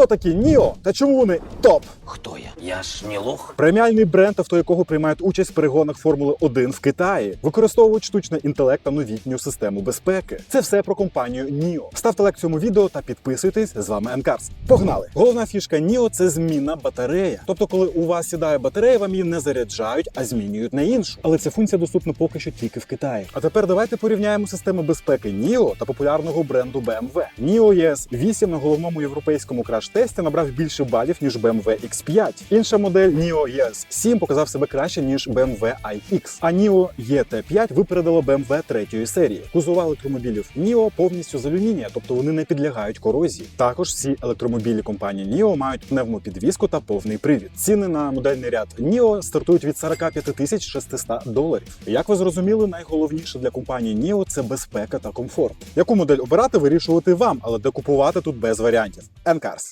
Хто такі Ніо та чому вони топ? Хто я? Я ж не лох. Преміальний бренд, авто якого приймають участь в перегонах Формули 1 в Китаї, використовують штучний інтелект та новітню систему безпеки. Це все про компанію NIO. Ставте лайк цьому відео та підписуйтесь. З вами Енкарс. Погнали! Головна фішка NIO – це змінна батарея. Тобто, коли у вас сідає батарея, вам її не заряджають, а змінюють на іншу. Але ця функція доступна поки що тільки в Китаї. А тепер давайте порівняємо систему безпеки NIO та популярного бренду BMW. NIO ES 8 на головному європейському краш-тесті набрав більше балів ніж BMW X5. Інша модель NIO ES 7 показав себе краще ніж BMW iX. А NIO ET5 випередило BMW третьої серії. Кузова електромобілів NIO повністю з алюмінія, тобто вони не підлягають корозії. Також всі електромобілі компанії NIO мають пневмопідвізку та повний привід. Ціни на модельний ряд NIO стартують від 45 тисяч 600 доларів. Як ви зрозуміли, найголовніше для компанії NIO – це безпека та комфорт. Яку модель обирати, вирішувати вам, але де купувати тут без варіантів. Енкарс.